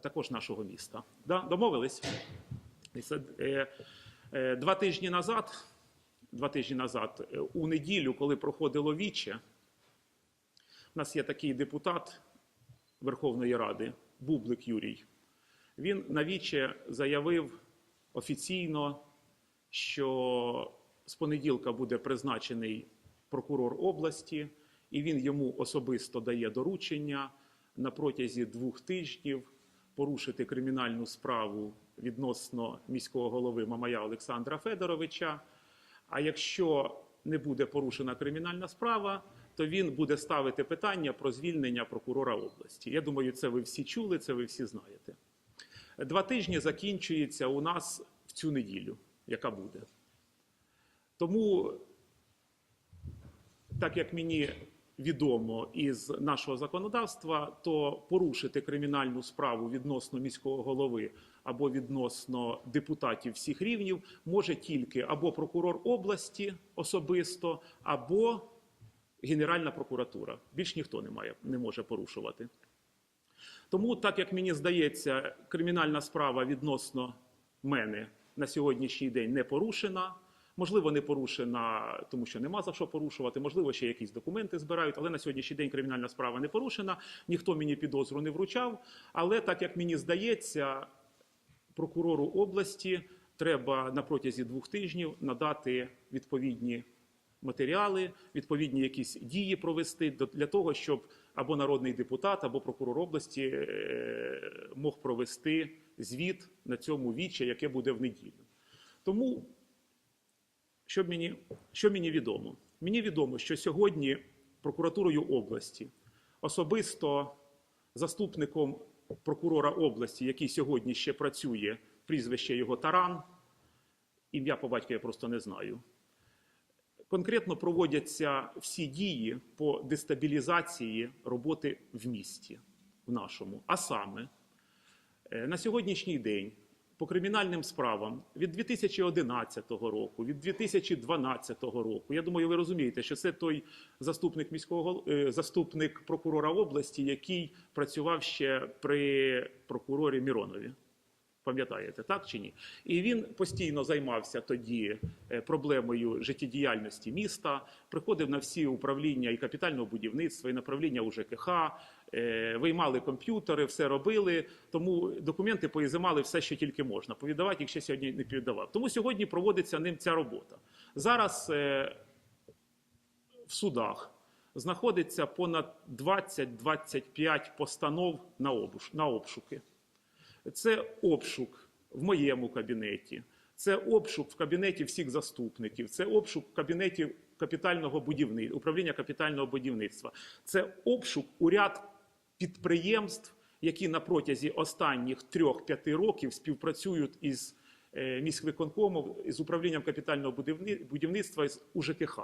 також нашого міста. Да? Домовились? Е, е, два тижні назад, два тижні назад, е, у неділю, коли проходило віче, у нас є такий депутат Верховної Ради, Бублик Юрій. Він на віче заявив офіційно, що з понеділка буде призначений прокурор області, і він йому особисто дає доручення на протязі двох тижнів порушити кримінальну справу відносно міського голови Мамая Олександра Федоровича. А якщо не буде порушена кримінальна справа, то він буде ставити питання про звільнення прокурора області. Я думаю, це ви всі чули, це ви всі знаєте. Два тижні закінчується у нас в цю неділю, яка буде. Тому, так як мені відомо із нашого законодавства, то порушити кримінальну справу відносно міського голови або відносно депутатів всіх рівнів може тільки або прокурор області особисто, або Генеральна прокуратура. Більш ніхто не, має, не може порушувати. Тому, так як мені здається, кримінальна справа відносно мене на сьогоднішній день не порушена. Можливо, не порушена, тому що нема за що порушувати. Можливо, ще якісь документи збирають, але на сьогоднішній день кримінальна справа не порушена. Ніхто мені підозру не вручав. Але так як мені здається, прокурору області треба на протязі двох тижнів надати відповідні матеріали, відповідні якісь дії провести для того, щоб або народний депутат, або прокурор області е, мог провести звіт на цьому віче, яке буде в неділю. Тому що мені, що мені відомо? Мені відомо, що сьогодні прокуратурою області, особисто заступником прокурора області, який сьогодні ще працює, прізвище його Таран, ім'я по батьку я просто не знаю. Конкретно проводяться всі дії по дестабілізації роботи в місті, в нашому. А саме, Е, На сьогоднішній день по кримінальним справам від 2011 року, від 2012 року, я думаю, ви розумієте, що це той заступник міського е, заступник прокурора області, який працював ще при прокурорі Міронові. Пам'ятаєте, так чи ні? І він постійно займався тоді е, проблемою життєдіяльності міста, приходив на всі управління і капітального будівництва, і направління УЖКХ, е, виймали комп'ютери, все робили. Тому документи поізимали все, що тільки можна. Повідавати їх ще сьогодні не повідавав. Тому сьогодні проводиться ним ця робота. Зараз е, в судах знаходиться понад 20-25 постанов на на обшуки. Це обшук в моєму кабінеті, це обшук в кабінеті всіх заступників, це обшук в кабінеті капітального будівництва, управління капітального будівництва, це обшук у ряд підприємств, які на протязі останніх 3-5 років співпрацюють із е, міськвиконкомом, з управлінням капітального будівництва з УЖКХ.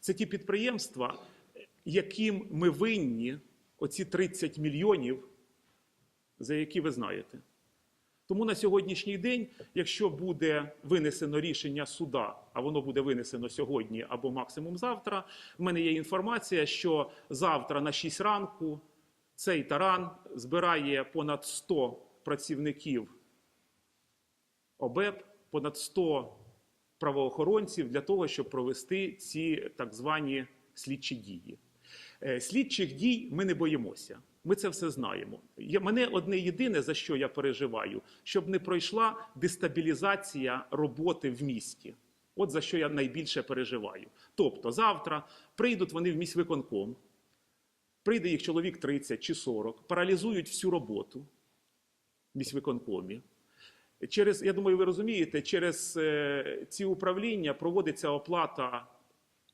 Це ті підприємства, яким ми винні оці 30 мільйонів, за які ви знаєте. Тому на сьогоднішній день, якщо буде винесено рішення суда, а воно буде винесено сьогодні або максимум завтра, в мене є інформація, що завтра на 6 ранку цей таран збирає понад 100 працівників ОБЕП, понад 100 правоохоронців для того, щоб провести ці так звані слідчі дії. Е, Слідчих дій ми не боїмося. Ми це все знаємо. Мене одне єдине, за що я переживаю, щоб не пройшла дестабілізація роботи в місті. От за що я найбільше переживаю. Тобто, завтра прийдуть вони в міськвиконком, прийде їх чоловік 30 чи 40, паралізують всю роботу в міськвиконкомі. Через, я думаю, ви розумієте, через е, ці управління проводиться оплата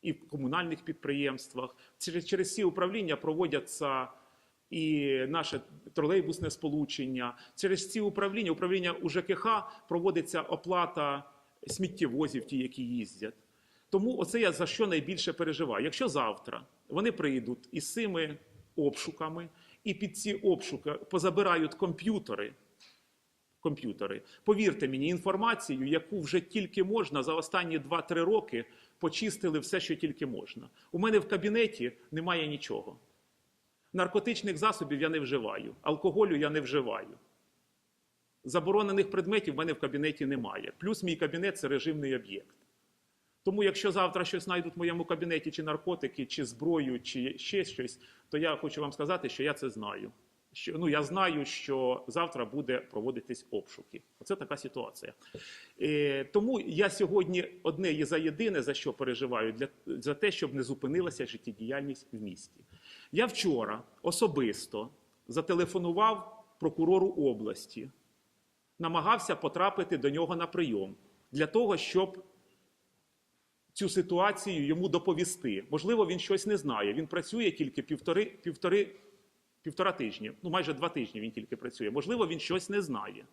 і в комунальних підприємствах. Через, через ці управління проводяться і наше тролейбусне сполучення. Через ці управління, управління УЖКХ проводиться оплата сміттєвозів, ті, які їздять. Тому оце я за що найбільше переживаю. Якщо завтра вони прийдуть із цими обшуками, і під ці обшуки позабирають комп'ютери, комп'ютери. Повірте мені, інформацію, яку вже тільки можна за останні 2-3 роки почистили все, що тільки можна. У мене в кабінеті немає нічого. Наркотичних засобів я не вживаю, алкоголю я не вживаю. Заборонених предметів в мене в кабінеті немає. Плюс мій кабінет це режимний об'єкт. Тому, якщо завтра щось знайдуть в моєму кабінеті, чи наркотики, чи зброю, чи ще щось, то я хочу вам сказати, що я це знаю. Що, ну, я знаю, що завтра буде проводитись обшуки. Оце така ситуація. Е, тому я сьогодні одне і за єдине, за що переживаю, для, за те, щоб не зупинилася життєдіяльність в місті. Я вчора особисто зателефонував прокурору області, намагався потрапити до нього на прийом для того, щоб цю ситуацію йому доповісти. Можливо, він щось не знає. Він працює тільки півтори, півтори, півтора тижні, ну майже два тижні він тільки працює. Можливо, він щось не знає.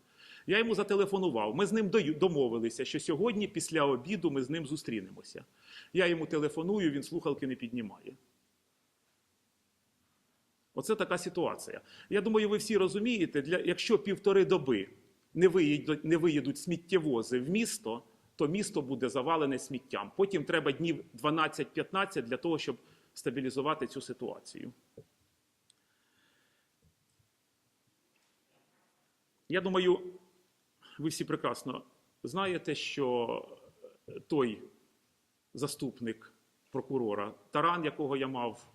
Я йому зателефонував. Ми з ним домовилися, що сьогодні, після обіду, ми з ним зустрінемося. Я йому телефоную, він слухалки не піднімає. Оце така ситуація. Я думаю, ви всі розумієте, для, якщо півтори доби не виїдуть, не виїдуть сміттєвози в місто, то місто буде завалене сміттям. Потім треба днів 12-15 для того, щоб стабілізувати цю ситуацію. Я думаю, ви всі прекрасно знаєте, що той заступник прокурора Таран, якого я мав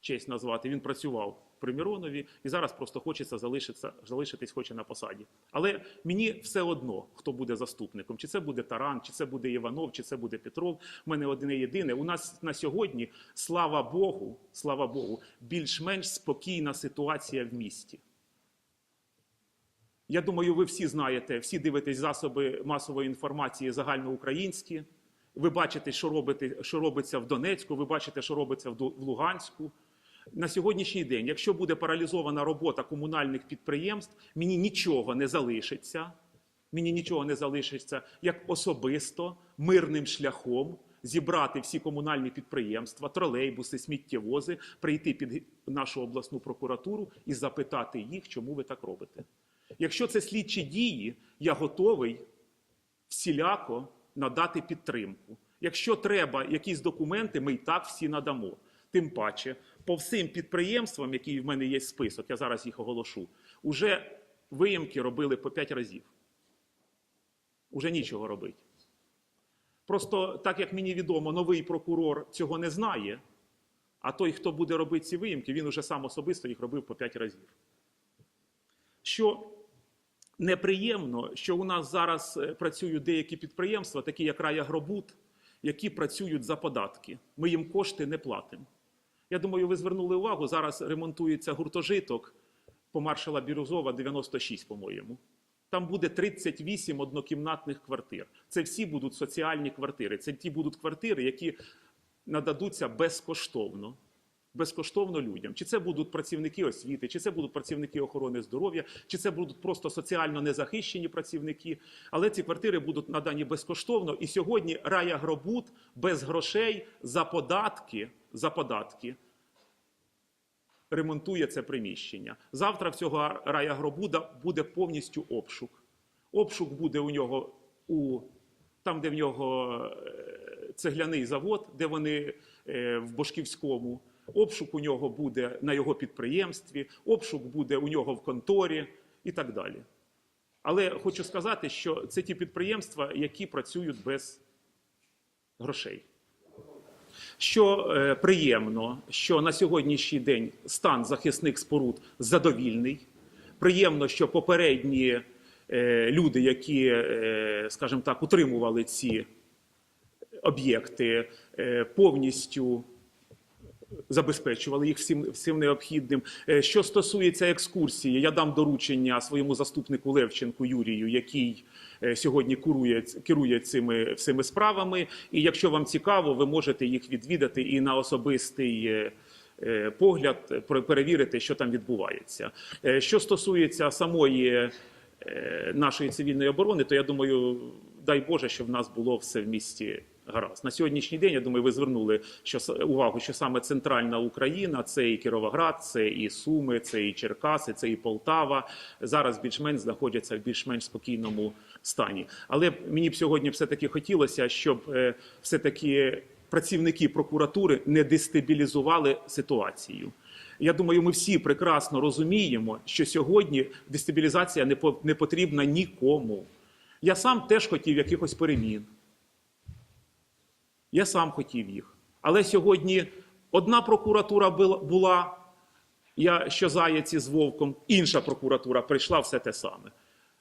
честь назвати, він працював при Миронові і зараз просто хочеться залишитися, залишитись хоче на посаді. Але мені все одно, хто буде заступником, чи це буде Таран, чи це буде Іванов, чи це буде Петров. У мене одне єдине. У нас на сьогодні, слава Богу, слава Богу, більш-менш спокійна ситуація в місті. Я думаю, ви всі знаєте, всі дивитесь засоби масової інформації загальноукраїнські. Ви бачите, що, робите, що робиться в Донецьку, ви бачите, що робиться в Луганську. На сьогоднішній день, якщо буде паралізована робота комунальних підприємств, мені нічого не залишиться. Мені нічого не залишиться, як особисто мирним шляхом зібрати всі комунальні підприємства, тролейбуси, сміттєвози, прийти під нашу обласну прокуратуру і запитати їх, чому ви так робите. Якщо це слідчі дії, я готовий всіляко надати підтримку. Якщо треба якісь документи, ми і так всі надамо. Тим паче, по всім підприємствам, які в мене є список, я зараз їх оголошу, уже виїмки робили по 5 разів. Уже нічого робити. Просто, так як мені відомо, новий прокурор цього не знає, а той, хто буде робити ці виїмки, він уже сам особисто їх робив по 5 разів. Що неприємно, що у нас зараз е, працюють деякі підприємства, такі як Рая Гробут, які працюють за податки. Ми їм кошти не платимо. Я думаю, ви звернули увагу, зараз ремонтується гуртожиток по маршала Бірюзова 96, по-моєму. Там буде 38 однокімнатних квартир. Це всі будуть соціальні квартири. Це ті будуть квартири, які нададуться безкоштовно. Безкоштовно людям. Чи це будуть працівники освіти, чи це будуть працівники охорони здоров'я, чи це будуть просто соціально незахищені працівники. Але ці квартири будуть надані безкоштовно. І сьогодні Рая Гробут без грошей за податки, за податки ремонтує це приміщення. Завтра в цього Рая Гробуда буде повністю обшук. Обшук буде у нього у там, де в нього е, цегляний завод, де вони е, в Бошківському. Обшук у нього буде на його підприємстві, обшук буде у нього в конторі і так далі. Але хочу сказати, що це ті підприємства, які працюють без грошей. Що е, приємно, що на сьогоднішній день стан захисних споруд задовільний. Приємно, що попередні е, люди, які, е, скажімо так, утримували ці об'єкти, е, повністю забезпечували їх всім, всім необхідним. Е, Що стосується екскурсії, я дам доручення своєму заступнику Левченку Юрію, який е, сьогодні курує, керує цими всіми справами. І якщо вам цікаво, ви можете їх відвідати і на особистий. е, Погляд пер- перевірити, що там відбувається. Що стосується самої нашої цивільної оборони, то я думаю, дай Боже, щоб в нас було все в місті гаразд. На сьогоднішній день, я думаю, ви звернули що, увагу, що саме центральна Україна це і Кіровоград, це і Суми, це і Черкаси, це і Полтава. Зараз більш-менш знаходяться в більш-менш спокійному стані. Але мені б сьогодні все-таки хотілося, щоб е, все-таки працівники прокуратури не дестабілізували ситуацію. Я думаю, ми всі прекрасно розуміємо, що сьогодні дестабілізація не потрібна нікому. Я сам теж хотів якихось перемін. Я сам хотів їх. Але сьогодні одна прокуратура була, я що заяці з вовком, інша прокуратура прийшла все те саме.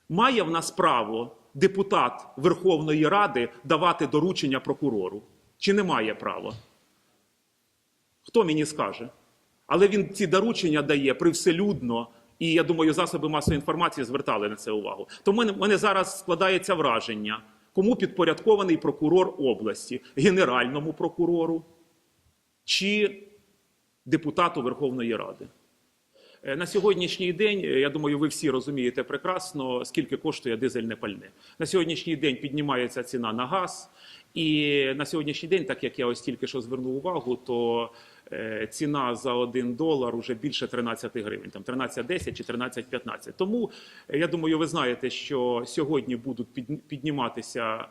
Має в нас право депутат Верховної Ради давати доручення прокурору? Чи не має права? Хто мені скаже? Але він ці доручення дає привселюдно, і я думаю, засоби масової інформації звертали на це увагу. Тому в мене зараз складається враження, кому підпорядкований прокурор області, генеральному прокурору чи депутату Верховної Ради. Е, На сьогоднішній день, е, я думаю, ви всі розумієте прекрасно, скільки коштує дизельне пальне. На сьогоднішній день піднімається ціна на газ, і на сьогоднішній день, так як я ось тільки що звернув увагу, то е, ціна за 1 долар вже більше 13 гривень, там 13,10 чи 13,15. Тому е, я думаю, ви знаєте, що сьогодні будуть підніматися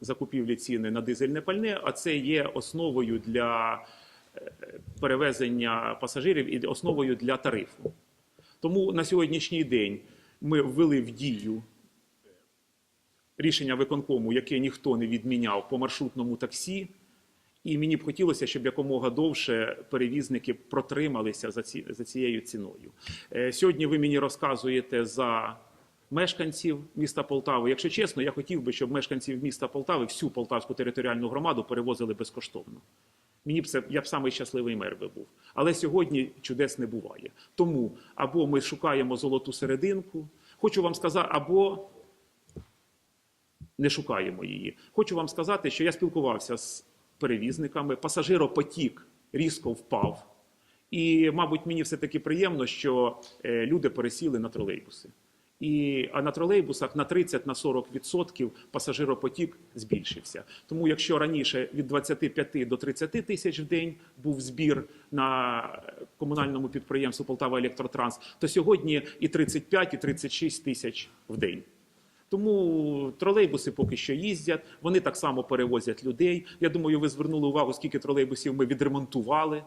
закупівлі ціни на дизельне пальне, а це є основою для е, перевезення пасажирів і основою для тарифу. Тому на сьогоднішній день ми ввели в дію рішення виконкому, яке ніхто не відміняв по маршрутному таксі. І мені б хотілося, щоб якомога довше перевізники протрималися за, ці, за цією ціною. Е, сьогодні ви мені розказуєте за мешканців міста Полтави. Якщо чесно, я хотів би, щоб мешканців міста Полтави всю полтавську територіальну громаду перевозили безкоштовно. Мені б це я б самий щасливий мер би був. Але сьогодні чудес не буває. Тому або ми шукаємо золоту серединку. Хочу вам сказати, або не шукаємо її. Хочу вам сказати, що я спілкувався з перевізниками, пасажиропотік різко впав. І, мабуть, мені все-таки приємно, що е, люди пересіли на тролейбуси. І, а на тролейбусах на 30-40% пасажиропотік збільшився. Тому якщо раніше від 25 до 30 тисяч в день був збір на комунальному підприємстві Полтава Електротранс, то сьогодні і 35, і 36 тисяч в день. Тому тролейбуси поки що їздять, вони так само перевозять людей. Я думаю, ви звернули увагу, скільки тролейбусів ми відремонтували.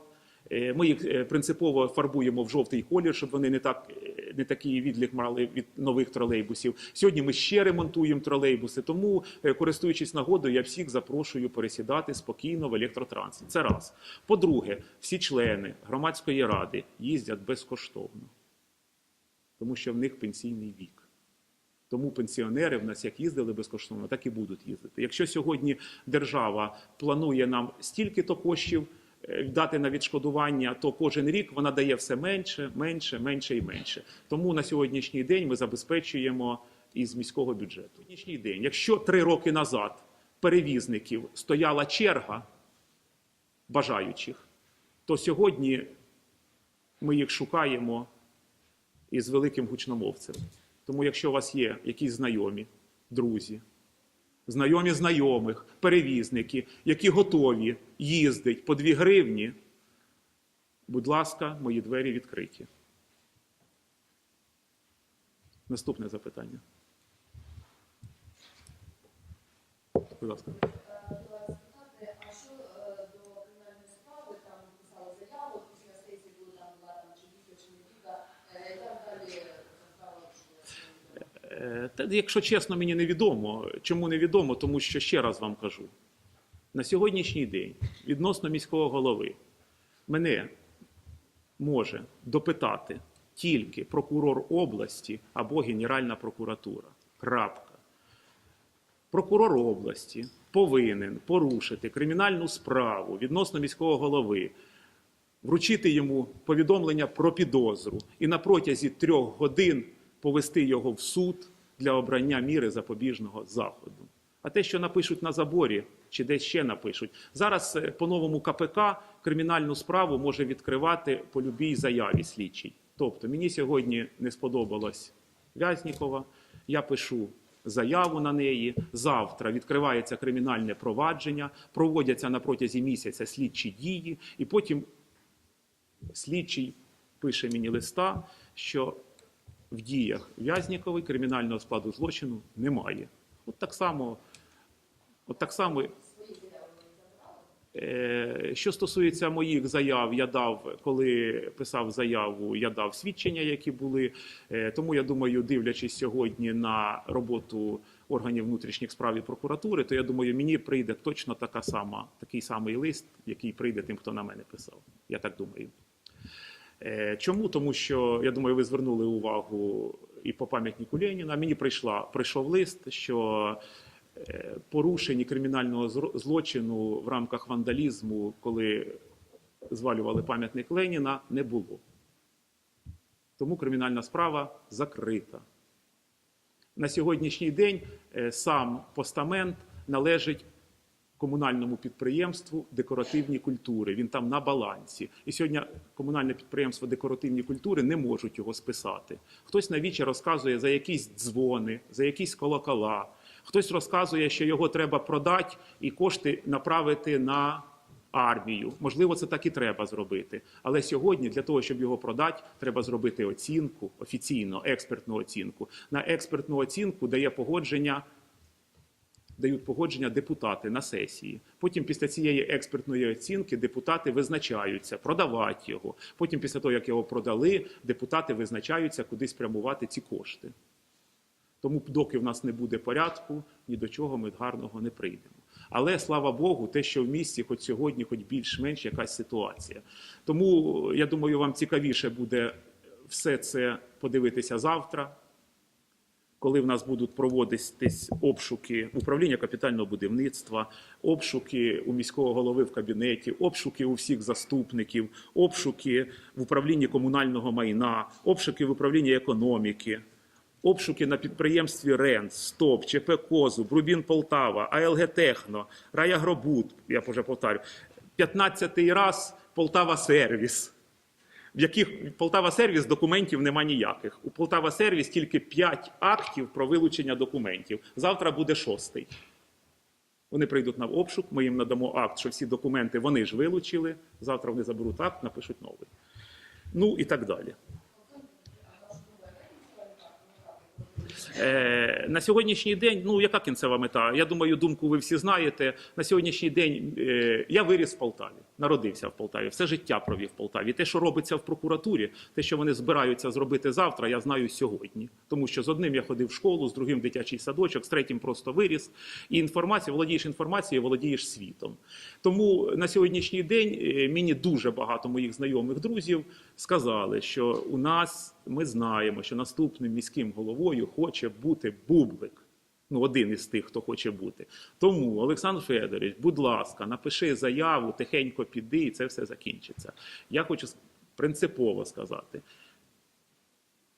Е, Ми їх е, принципово фарбуємо в жовтий колір, щоб вони не так е, не такий відлік мали від нових тролейбусів. Сьогодні ми ще ремонтуємо тролейбуси. Тому, користуючись нагодою, я всіх запрошую пересідати спокійно в електротрансі. Це раз. По-друге, всі члени громадської ради їздять безкоштовно, тому що в них пенсійний вік. Тому пенсіонери в нас як їздили безкоштовно, так і будуть їздити. Якщо сьогодні держава планує нам стільки-то коштів е, дати на відшкодування, то кожен рік вона дає все менше, менше, менше і менше. Тому на сьогоднішній день ми забезпечуємо із міського бюджету. Сьогоднішній день, якщо три роки назад перевізників стояла черга бажаючих, то сьогодні ми їх шукаємо із великим гучномовцем. Тому, якщо у вас є якісь знайомі, друзі, знайомі знайомих, перевізники, які готові їздити по 2 гривні, будь ласка, мої двері відкриті. Наступне запитання. Будь ласка. Хотіла спитати, а що е, до кримінальної справи там писали заяву, після сесії були там була там чи дійсно, чи не дійка, е, як далі справа пішла? Е, Та, якщо чесно, мені невідомо. Чому невідомо? Тому що ще раз вам кажу: на сьогоднішній день відносно міського голови мене може допитати тільки прокурор області або Генеральна прокуратура. Крапка. Прокурор області повинен порушити кримінальну справу відносно міського голови, вручити йому повідомлення про підозру і на протязі трьох годин повести його в суд для обрання міри запобіжного заходу. А те, що напишуть на заборі, чи десь ще напишуть, зараз е, по новому КПК кримінальну справу може відкривати по любій заяві слідчий. Тобто мені сьогодні не сподобалось Вязнікова, я пишу заяву на неї. Завтра відкривається кримінальне провадження, проводяться на протязі місяця слідчі дії, і потім слідчий пише мені листа, що в діях В'язнікової кримінального складу злочину немає. От так само, от так само? Е, Що стосується моїх заяв, я дав, коли писав заяву, я дав свідчення, які були. Е, Тому я думаю, дивлячись сьогодні на роботу органів внутрішніх справ і прокуратури, то я думаю, мені прийде точно така сама, такий самий лист, який прийде тим, хто на мене писав. Я так думаю. Е, Чому? Тому що я думаю, ви звернули увагу і по пам'ятнику Леніна. Мені прийшла прийшов лист, що е, порушені кримінального злочину в рамках вандалізму, коли звалювали пам'ятник Леніна, не було. Тому кримінальна справа закрита. На сьогоднішній день е, сам постамент належить комунальному підприємству декоративні культури. Він там на балансі. І сьогодні комунальне підприємство декоративні культури не можуть його списати. Хтось на вічі розказує за якісь дзвони, за якісь колокола. Хтось розказує, що його треба продати і кошти направити на армію. Можливо, це так і треба зробити. Але сьогодні для того, щоб його продати, треба зробити оцінку офіційно, експертну оцінку. На експертну оцінку дає погодження дають погодження депутати на сесії. Потім після цієї експертної оцінки депутати визначаються, продавати його. Потім, після того, як його продали, депутати визначаються, куди спрямувати ці кошти. Тому, доки в нас не буде порядку, ні до чого ми гарного не прийдемо. Але слава Богу, те, що в місті, хоч сьогодні, хоч більш-менш якась ситуація. Тому я думаю, вам цікавіше буде все це подивитися завтра коли в нас будуть проводитись обшуки управління капітального будівництва, обшуки у міського голови в кабінеті, обшуки у всіх заступників, обшуки в управлінні комунального майна, обшуки в управлінні економіки. Обшуки на підприємстві РЕН, СТОП, ЧП Козу, Брубін Полтава, АЛГ Техно, Рая Гробут, я вже повторю, 15-й раз Полтава Сервіс в яких Полтава сервіс документів нема ніяких. У Полтава сервіс тільки 5 актів про вилучення документів. Завтра буде шостий. Вони прийдуть на обшук, ми їм надамо акт, що всі документи вони ж вилучили. Завтра вони заберуть акт, напишуть новий. Ну і так далі. Е, на сьогоднішній день, ну яка кінцева мета? Я думаю, думку ви всі знаєте. На сьогоднішній день е, я виріс в Полтаві, народився в Полтаві, все життя провів в Полтаві. Те, що робиться в прокуратурі, те, що вони збираються зробити завтра, я знаю сьогодні. Тому що з одним я ходив в школу, з другим дитячий садочок, з третім просто виріс. І інформація, володієш інформацією, володієш світом. Тому на сьогоднішній день е, мені дуже багато моїх знайомих друзів сказали, що у нас ми знаємо, що наступним міським головою хоче бути Бублик. Ну, один із тих, хто хоче бути. Тому, Олександр Федорович, будь ласка, напиши заяву, тихенько піди, і це все закінчиться. Я хочу принципово сказати: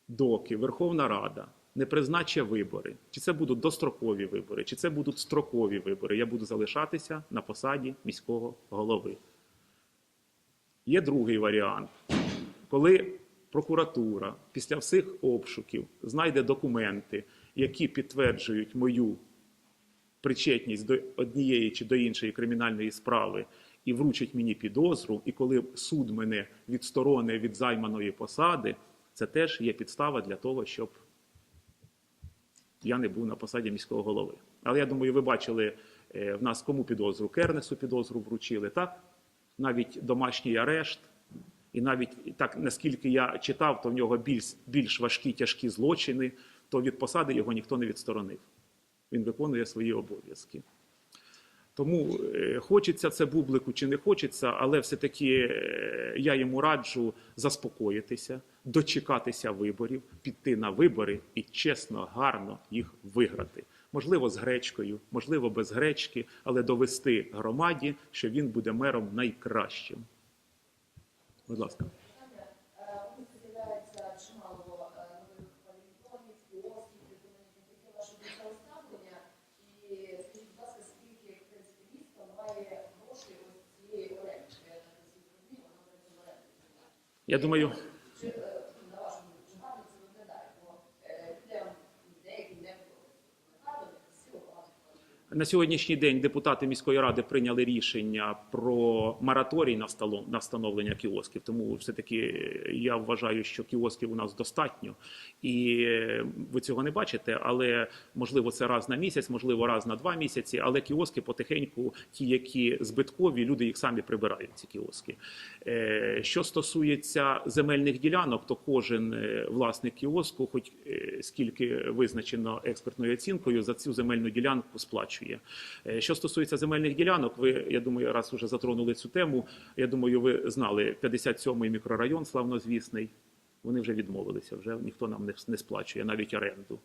доки Верховна Рада не призначить вибори, чи це будуть дострокові вибори, чи це будуть строкові вибори, я буду залишатися на посаді міського голови. Є другий варіант, коли прокуратура після всіх обшуків знайде документи, які підтверджують мою причетність до однієї чи до іншої кримінальної справи, і вручить мені підозру, і коли суд мене відстороне від займаної посади, це теж є підстава для того, щоб я не був на посаді міського голови. Але я думаю, ви бачили е, в нас кому підозру? Кернесу підозру вручили, так? Навіть домашній арешт. І навіть так, наскільки я читав, то в нього більш, більш важкі тяжкі злочини, то від посади його ніхто не відсторонив. Він виконує свої обов'язки. Тому е, хочеться це бублику чи не хочеться, але все-таки е, я йому раджу заспокоїтися, дочекатися виборів, піти на вибори і чесно, гарно їх виграти. Можливо, з гречкою, можливо, без гречки, але довести громаді, що він буде мером найкращим. Будь ласка. Вулиці з'являється чимало е, нових павільйонів, кіосків, рекомендацій. Яке ваше до цього ставлення? І скажіть, будь ласка, скільки в принципі місто має грошей ось цієї оренди? Я так розумію, вона працює в оренді. Я думаю, Чи е, на вашому думку, чи гарно це виглядає? Бо е, людям деяким не багато, не красиво, багато. На сьогоднішній день депутати міської ради прийняли рішення про мораторій на встановлення кіосків. Тому все-таки я вважаю, що кіосків у нас достатньо, і е, ви цього не бачите. Але можливо, це раз на місяць, можливо, раз на два місяці. Але кіоски потихеньку, ті, які збиткові, люди їх самі прибирають. Ці кіоски. Е, Що стосується земельних ділянок, то кожен е, власник кіоску, хоч скільки визначено експертною оцінкою, за цю земельну ділянку сплачує. Е, Що стосується земельних ділянок, ви я думаю, раз уже затронули цю тему. Я думаю, ви знали 57-й мікрорайон, славнозвісний. Вони вже відмовилися, вже ніхто нам не, сплачує навіть оренду.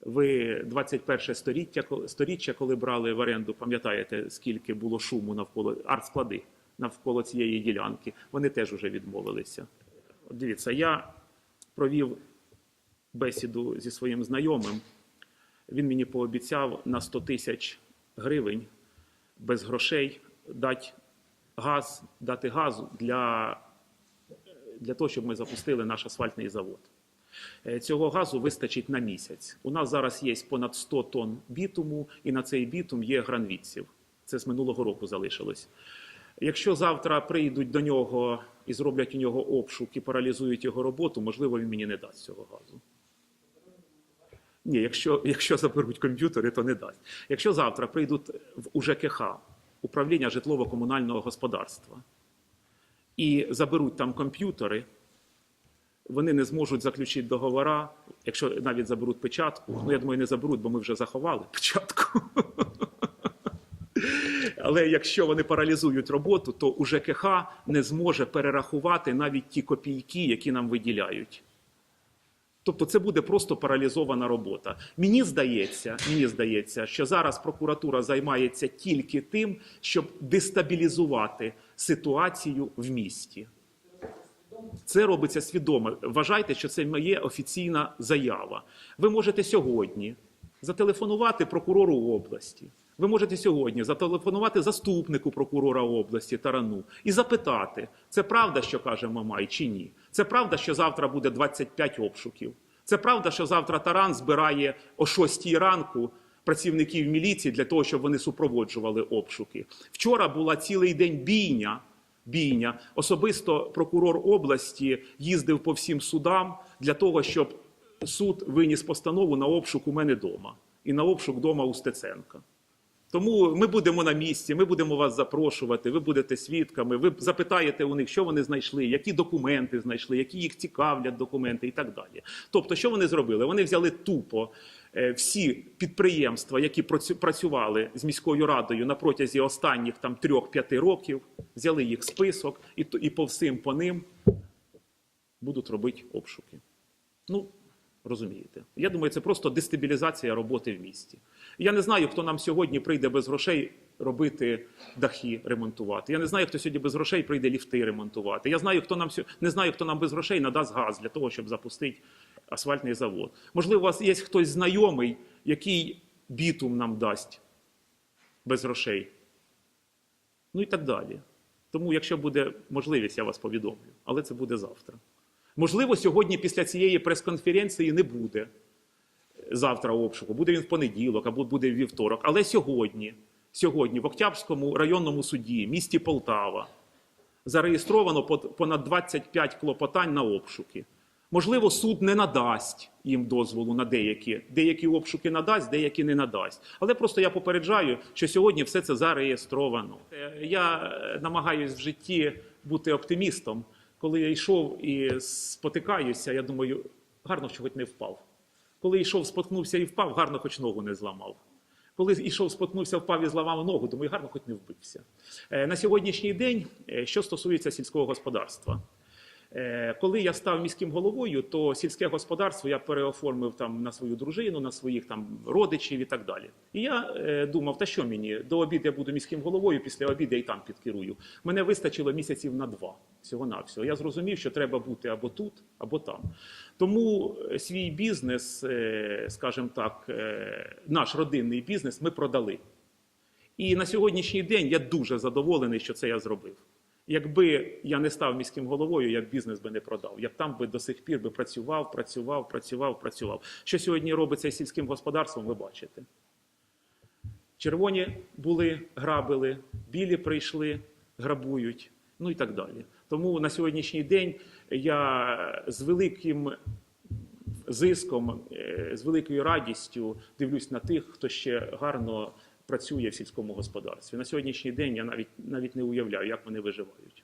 Ви 21 століття, ко- сторіччя, коли брали в оренду, пам'ятаєте, скільки було шуму навколо артсклади навколо цієї ділянки. Вони теж вже відмовилися. Дивіться, я провів бесіду зі своїм знайомим. Він мені пообіцяв на 100 тисяч гривень без грошей дати газ, дати газу для, для того, щоб ми запустили наш асфальтний завод. Е, Цього газу вистачить на місяць. У нас зараз є понад 100 тонн бітуму, і на цей бітум є гранвідсів. Це з минулого року залишилось. Якщо завтра прийдуть до нього і зроблять у нього обшук і паралізують його роботу, можливо, він мені не дасть цього газу. Ні, якщо, якщо заберуть комп'ютери, то не дасть. Якщо завтра прийдуть в УЖКХ, управління житлово-комунального господарства, і заберуть там комп'ютери, вони не зможуть заключити договора, якщо навіть заберуть печатку. Ну, я думаю, не заберуть, бо ми вже заховали печатку. Але якщо вони паралізують роботу, то УЖКХ не зможе перерахувати навіть ті копійки, які нам виділяють. Тобто це буде просто паралізована робота. Мені здається, мені здається, що зараз прокуратура займається тільки тим, щоб дестабілізувати ситуацію в місті. Це робиться свідомо. Вважайте, що це моє офіційна заява. Ви можете сьогодні зателефонувати прокурору області. Ви можете сьогодні зателефонувати заступнику прокурора області Тарану і запитати, це правда, що каже Мамай, чи ні? Це правда, що завтра буде 25 обшуків. Це правда, що завтра Таран збирає о 6 ранку працівників міліції для того, щоб вони супроводжували обшуки. Вчора була цілий день бійня. Бійня. Особисто прокурор області їздив по всім судам для того, щоб суд виніс постанову на обшук у мене вдома і на обшук вдома у Стеценка. Тому ми будемо на місці, ми будемо вас запрошувати, ви будете свідками, ви запитаєте у них, що вони знайшли, які документи знайшли, які їх цікавлять документи і так далі. Тобто, що вони зробили? Вони взяли тупо е, всі підприємства, які працю- працювали з міською радою на протязі останніх там 3-5 років, взяли їх список і, і по всім по ним будуть робити обшуки. Ну, розумієте. Я думаю, це просто дестабілізація роботи в місті. Я не знаю, хто нам сьогодні прийде без грошей робити дахи, ремонтувати. Я не знаю, хто сьогодні без грошей прийде ліфти ремонтувати. Я знаю, хто нам не знаю, хто нам без грошей надасть газ для того, щоб запустити асфальтний завод. Можливо, у вас є хтось знайомий, який бітум нам дасть без грошей. Ну і так далі. Тому, якщо буде можливість, я вас повідомлю. Але це буде завтра. Можливо, сьогодні після цієї прес-конференції не буде завтра обшуку. Буде він в понеділок або буде в вівторок. Але сьогодні, сьогодні в Октябрському районному суді, місті Полтава, зареєстровано понад 25 клопотань на обшуки. Можливо, суд не надасть їм дозволу на деякі. Деякі обшуки надасть, деякі не надасть. Але просто я попереджаю, що сьогодні все це зареєстровано. Е, Я е, намагаюсь в житті бути оптимістом. Коли я йшов і спотикаюся, я думаю, гарно, що хоч не впав. Коли йшов, споткнувся і впав, гарно хоч ногу не зламав. Коли йшов, споткнувся, впав і зламав ногу, думаю, гарно хоч не вбився. Е, На сьогоднішній день, е, що стосується сільського господарства, Коли я став міським головою, то сільське господарство я переоформив там на свою дружину, на своїх там родичів і так далі. І я е, думав, та що мені до обіду я буду міським головою, після обіду я і там підкерую. Мене вистачило місяців на два всього навсього. Я зрозумів, що треба бути або тут, або там. Тому е, свій бізнес, е, скажімо так, е, наш родинний бізнес ми продали. І на сьогоднішній день я дуже задоволений, що це я зробив. Якби я не став міським головою, я б бізнес би не продав. Я б там би до сих пір би працював, працював, працював, працював. Що сьогодні робиться із сільським господарством, ви бачите. Червоні були, грабили, білі прийшли, грабують, ну і так далі. Тому на сьогоднішній день я з великим зиском, е, з великою радістю дивлюсь на тих, хто ще гарно працює в сільському господарстві. На сьогоднішній день я навіть навіть не уявляю, як вони виживають.